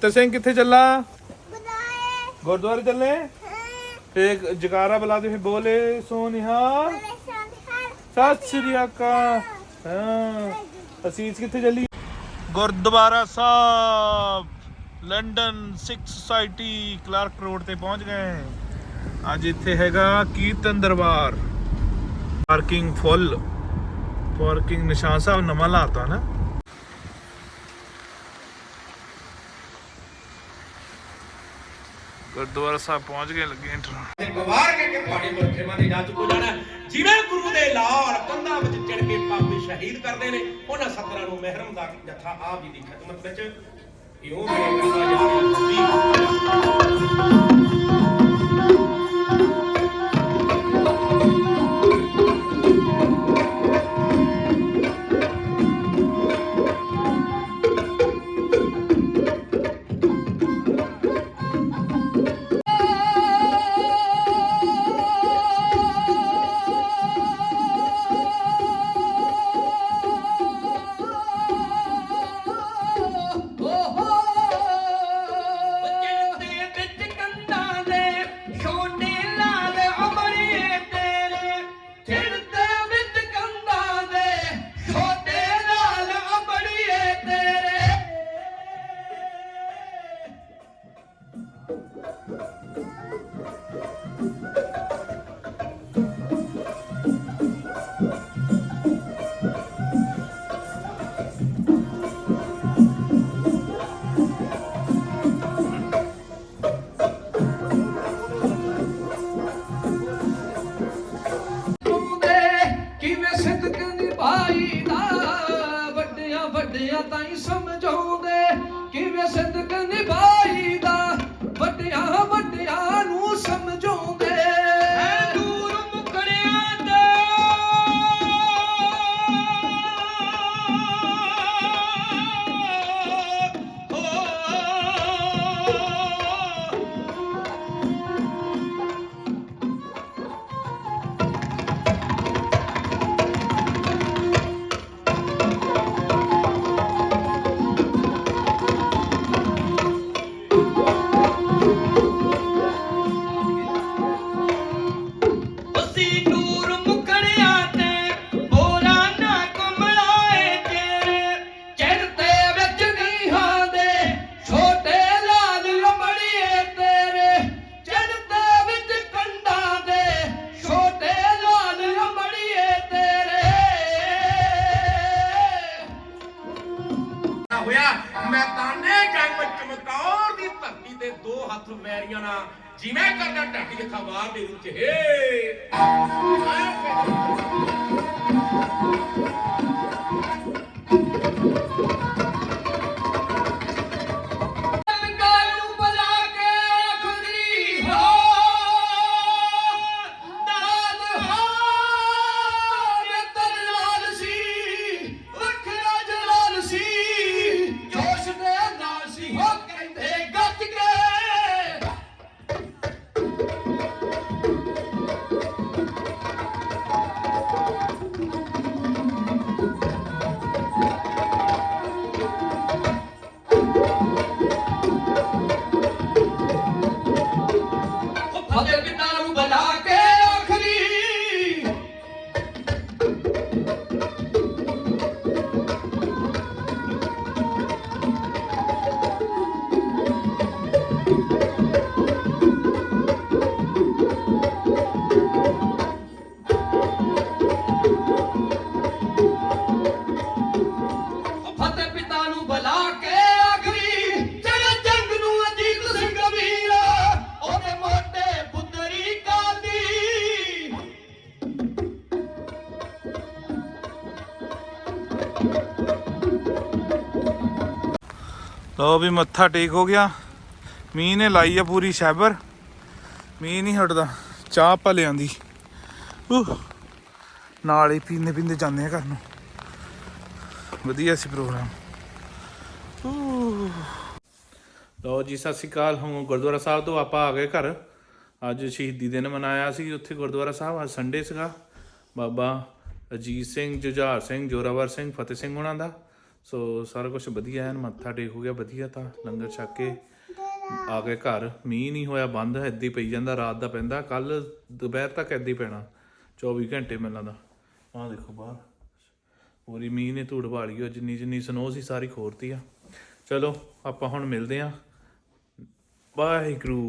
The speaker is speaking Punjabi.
ਤੇ ਸਿੰਘ ਕਿੱਥੇ ਚੱਲਾ? ਗੁਰਦੁਆਰੇ ਚੱਲੇ? ਤੇ ਜਕਾਰਾ ਬੁਲਾ ਦੇ ਫਿਰ ਬੋਲੇ ਸੋਨਿਹਾ। ਸਤਿ ਸ੍ਰੀ ਅਕਾਲ। ਹਾਂ। ਅਸੀਸ ਕਿੱਥੇ ਚੱਲੀ Gurdwara Sahib London Sikh society Clark road ਤੇ ਪਹੁੰਚ ਗਏ। ਅੱਜ ਇੱਥੇ ਹੈਗਾ ਕੀਰਤਨ ਦਰਬਾਰ। ਪਾਰਕਿੰਗ ਫੁੱਲ। ਪਾਰਕਿੰਗ ਨਿਸ਼ਾਨ ਸਾਹਿਬ ਨਵਾਂ ਲਾਤਾ ਨਾ। ਗੁਰਦੁਆਰਾ ਸਾਹਿਬ ਪਹੁੰਚ ਗਏ, ਲੱਗੇ ਇੰਟਰ ਗਵਾਰ ਕੇ ਕਿ ਤੁਹਾਡੇ ਮੁਰਖੇਵਾਂ ਦੀ ਜੱਜ ਕੋ ਜਾਣਾ ਜਿਵੇਂ ਗੁਰੂ ਦੇ ਲਾਲ ਕੰਧਾਂ ਵਿੱਚ ਚੜ ਕੇ ਪਾਪੀ ਸ਼ਹੀਦ ਕਰਦੇ ਨੇ, ਉਹਨਾਂ ਸਤਰਾਂ ਨੂੰ ਮਹਿਰਮ ਦਾ ਜਥਾ ਆਪ ਜੀ ਦੀ ਖidmat ਵਿੱਚ ਇਉਂ ਮੇਰੇ ਕਰਦਾ ਜਾ ਰਿਹਾ ਮੈਦਾਨੇ ਜੰਗ ਚਮਕੌਰ ਦੀ ਧਰਤੀ ਤੇ ਦੋ ਹੱਥ ਵੈਰੀਆਂ ਨਾਲ ਜਿਵੇਂ ਕਰਦਾ ਢੱਡੀ ਜਿੱਥਾ ਵਾਰ ਦੇ ਵਿੱਚ, ਹੇ! ਗੱਲ ਫਤਿਹ ਲੋ ਵੀ ਮੱਥਾ ਟੇਕ ਹੋ ਗਿਆ। ਮੀਂਹ ਨੇ ਲਾਈ ਆ ਪੂਰੀ ਸ਼ੈਬਰ। ਮੀਂਹ ਨਹੀਂ ਹਟਦਾ। ਚਾਹ ਪਾ ਲਿਆਂਦੀ ਨਾਲ ਹੀ ਪੀਂਦੇ ਪੀਂਦੇ ਜਾਂਦੇ ਆ ਘਰ ਨੂੰ। ਵਧੀਆ ਸੀ ਪ੍ਰੋਗਰਾਮ। ਲੋ ਜੀ, ਸਤਿ ਸ਼੍ਰੀ ਅਕਾਲ। ਹੁਣ ਗੁਰਦੁਆਰਾ ਸਾਹਿਬ ਤੋਂ ਆਪਾਂ ਆ ਗਏ ਘਰ। ਅੱਜ ਸ਼ਹੀਦੀ ਦਿਨ ਮਨਾਇਆ ਸੀ ਉੱਥੇ ਗੁਰਦੁਆਰਾ ਸਾਹਿਬ। ਅੱਜ ਸੰਡੇ ਸੀਗਾ। ਬਾਬਾ ਅਜੀਤ ਸਿੰਘ, ਜੁਝਾਰ ਸਿੰਘ, ਜੋਰਾਵਰ ਸਿੰਘ, ਫਤਿਹ ਸਿੰਘ ਉਹਨਾਂ ਦਾ। ਸੋ ਸਾਰਾ ਕੁਝ ਵਧੀਆ ਐਨ ਮੱਥਾ ਟੇਕ ਹੋ ਗਿਆ, ਵਧੀਆ ਤਾਂ ਲੰਗਰ ਛੱਕ ਕੇ ਆ ਗਏ ਘਰ। ਮੀਂਹ ਨਹੀਂ ਹੋਇਆ, ਬੰਦ ਏਦਾਂ ਪਈ ਜਾਂਦਾ, ਰਾਤ ਦਾ ਪੈਂਦਾ। ਕੱਲ ਦੁਪਹਿਰ ਤੱਕ ਏਦਾਂ ਹੀ ਪੈਣਾ 24 ਘੰਟੇ ਮਿਲਣਾ ਦਾ। ਆਹ ਦੇਖੋ ਬਾਹਰ। ਪੂਰੀ ਮੀਂਹ ਨੇ ਧੂੜ ਵਾਲੀ ਹੋ ਜਿੰਨੀ ਜਿੰਨੀ ਸਨੋ ਸੀ, ਸਾਰੀ ਖੋਰਤੀ ਆ। ਚਲੋ, ਆਪਾਂ ਹੁਣ ਮਿਲਦੇ ਆ ਵਾਹਿਗੁਰੂ।